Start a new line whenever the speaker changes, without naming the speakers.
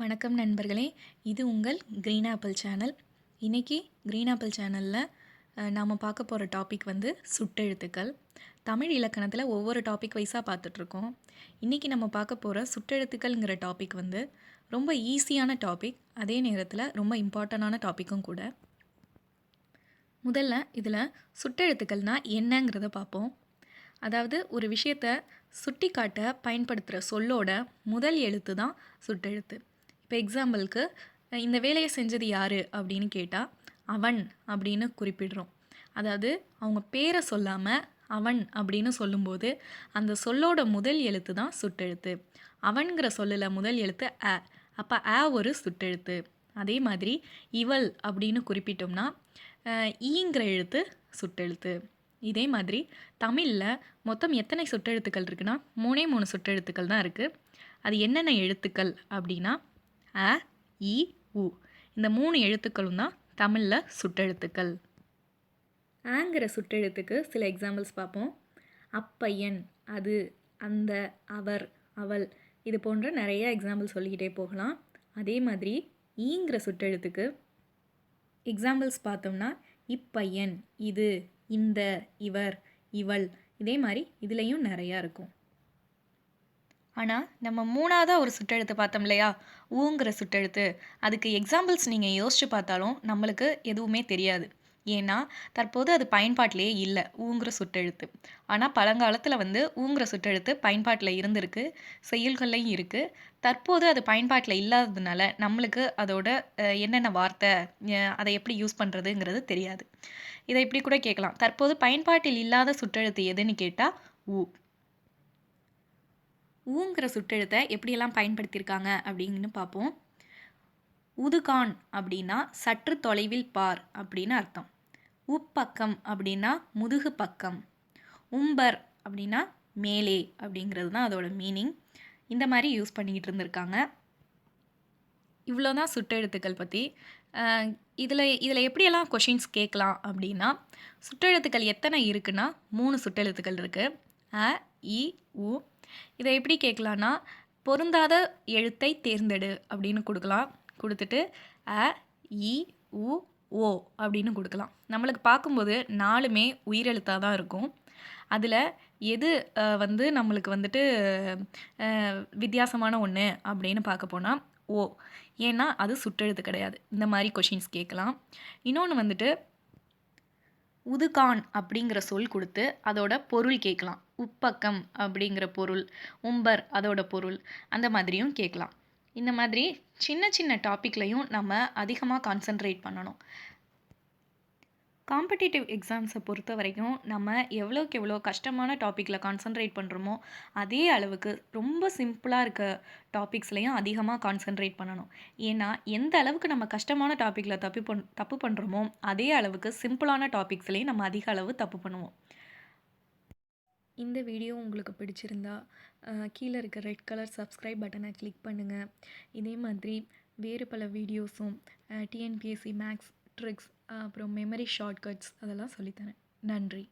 வணக்கம் நண்பர்களே. இது உங்கள் க்ரீன் ஆப்பிள் சேனல் இன்றைக்கி க்ரீன் ஆப்பிள் சேனலில் நாம் பார்க்க போகிற டாபிக் வந்து சுட்டெழுத்துக்கள். தமிழ் இலக்கணத்தில் ஒவ்வொரு டாபிக் வைஸாக பார்த்துட்ருக்கோம். இன்றைக்கி நம்ம பார்க்க போகிற சுட்டெழுத்துக்கள்ங்கிற டாபிக் வந்து ரொம்ப ஈஸியான டாபிக் அதே நேரத்தில் ரொம்ப இம்பார்ட்டண்டான டாப்பிக்கும் கூட. முதல்ல இதில் சுட்டெழுத்துக்கள்னால் என்னங்கிறத பார்ப்போம். அதாவது ஒரு விஷயத்தை சுட்டி காட்ட பயன்படுத்துகிற சொல்லோட முதல் எழுத்து தான் சுட்டெழுத்து. இப்போ எக்ஸாம்பிளுக்கு இந்த வேலையை செஞ்சது யார் அப்படின்னு கேட்டால் அவன் அப்படின்னு குறிப்பிடுறோம். அதாவது அவங்க பேரை சொல்லாமல் அவன் அப்படின்னு சொல்லும்போது அந்த சொல்லோட முதல் எழுத்து தான் சுட்டெழுத்து. அவன்கிற சொல்லில் முதல் எழுத்து அ. அப்போ அ ஒரு சுட்டெழுத்து. அதே மாதிரி இவள் அப்படின்னு குறிப்பிட்டோம்னா ஈங்கிற எழுத்து சுட்டெழுத்து. இதே மாதிரி தமிழில் மொத்தம் எத்தனை சுட்டெழுத்துக்கள் இருக்குன்னா மூணே மூணு சுட்டெழுத்துக்கள் தான் இருக்குது அது என்னென்ன எழுத்துக்கள் அப்படின்னா அ இ உ. இந்த மூணு எழுத்துக்களும் தான் தமிழில் சுட்டெழுத்துக்கள். ஆங்கிற சுட்டெழுத்துக்கு சில எக்ஸாம்பிள்ஸ் பார்ப்போம். அப்பையன் அது அந்த அவர் அவள். இது போன்ற நிறைய எக்ஸாம்பிள் சொல்லிக்கிட்டே போகலாம். அதே மாதிரி ஈங்கிற சுட்டெழுத்துக்கு எக்ஸாம்பிள்ஸ் பார்த்தோம்னா இப்பையன் இது இந்த இவர் இவள். இதே மாதிரி இதுலேயும் நிறையா இருக்கும். ஆனால் நம்ம மூணாவதாக ஒரு சுட்டெழுத்து பார்த்தோம் இல்லையா? ஊங்கிற சுட்டெழுத்து. அதுக்கு எக்ஸாம்பிள்ஸ் நீங்கள் யோசித்து பார்த்தாலும் நம்மளுக்கு எதுவுமே தெரியாது. ஏன்னா தற்போது அது பயன்பாட்டிலேயே இல்லை ஊங்கிற சுட்டெழுத்து. ஆனால் பழங்காலத்தில் வந்து ஊங்குற சுட்டெழுத்து பயன்பாட்டில் இருந்திருக்கு செயல்கள்லையும் இருக்குது தற்போது அது பயன்பாட்டில் இல்லாததுனால நம்மளுக்கு அதோட என்னென்ன வார்த்தை அதை எப்படி யூஸ் பண்ணுறதுங்கிறது தெரியாது. இதை இப்படி கூட கேட்கலாம். தற்போது பயன்பாட்டில் இல்லாத சுட்டெழுத்து எதுன்னு கேட்டால் ஊ. ஊங்கிற சுட்டெழுத்தை எப்படியெல்லாம் பயன்படுத்தியிருக்காங்க அப்படின்னு பார்ப்போம். உதுகான் அப்படின்னா சற்று தொலைவில் பார் அப்படின்னு அர்த்தம். உப்பக்கம் அப்படின்னா முதுகு பக்கம். உம்பர் அப்படின்னா மேலே அப்படிங்கிறது தான் அதோட மீனிங் இந்த மாதிரி யூஸ் பண்ணிக்கிட்டு இருந்திருக்காங்க. இவ்வளோ தான் சுட்டெழுத்துக்கள் பற்றி இதில் இதில் எப்படியெல்லாம் கொஷின்ஸ் கேட்கலாம் அப்படின்னா சுற்றெழுத்துக்கள் எத்தனை இருக்குன்னா மூணு சுட்டெழுத்துக்கள் இருக்குது அ இ உ இதை எப்படி கேட்கலான்னா பொருந்தாத எழுத்தை தேர்ந்தெடு அப்படின்னு கொடுக்கலாம். கொடுத்துட்டு அ இ உ ஓ அப்படின்னு கொடுக்கலாம். நம்மளுக்கு பார்க்கும்போது நாலுமே உயிரெழுத்தாக தான் இருக்கும். அதில் எது வந்து நம்மளுக்கு வந்துட்டு வித்தியாசமான ஒன்று அப்படின்னு பார்க்க போனால் ஓ. ஏன்னா அது சுற்றெழுத்து கிடையாது. இந்த மாதிரி கொஷின்ஸ் கேட்கலாம். இன்னொன்று வந்துட்டு உதுகான் அப்படிங்கிற சொல் கொடுத்து அதோட பொருள் கேட்கலாம். உப்பக்கம் அப்படிங்கிற பொருள் உம்பர் அதோட பொருள் அந்த மாதிரியும் கேட்கலாம். இந்த மாதிரி சின்ன சின்ன டாப்பிக்லையும் நம்ம அதிகமாக கான்சென்ட்ரேட் பண்ணணும். காம்படிட்டிவ் எக்ஸாம்ஸை பொறுத்த வரைக்கும் நம்ம எவ்வளோக்கு எவ்வளோ கஷ்டமான டாப்பிக்கில் கான்சென்ட்ரேட் பண்ணுறோமோ அதே அளவுக்கு ரொம்ப சிம்பிளாக இருக்க டாபிக்ஸ்லையும் அதிகமாக கான்சென்ட்ரேட் பண்ணணும். ஏன்னா எந்த அளவுக்கு நம்ம கஷ்டமான டாப்பிக்கில் தப்பு பண் தப்பு பண்ணுறோமோ அதே அளவுக்கு சிம்பிளான டாபிக்ஸ்லேயும் நம்ம அதிக அளவு தப்பு பண்ணுவோம். இந்த வீடியோ உங்களுக்கு பிடிச்சிருந்தா கீழே இருக்க ரெட் கலர் சப்ஸ்கிரைப் பட்டனை கிளிக் பண்ணுங்கள் இதே மாதிரி வேறு பல வீடியோஸும் டிஎன்பிஎஸ்சி மேக்ஸ் ட்ரிக்ஸ் அப்புறம் மெமரி ஷார்ட்கட்ஸ் அதெல்லாம் சொல்லித்தரேன். நன்றி.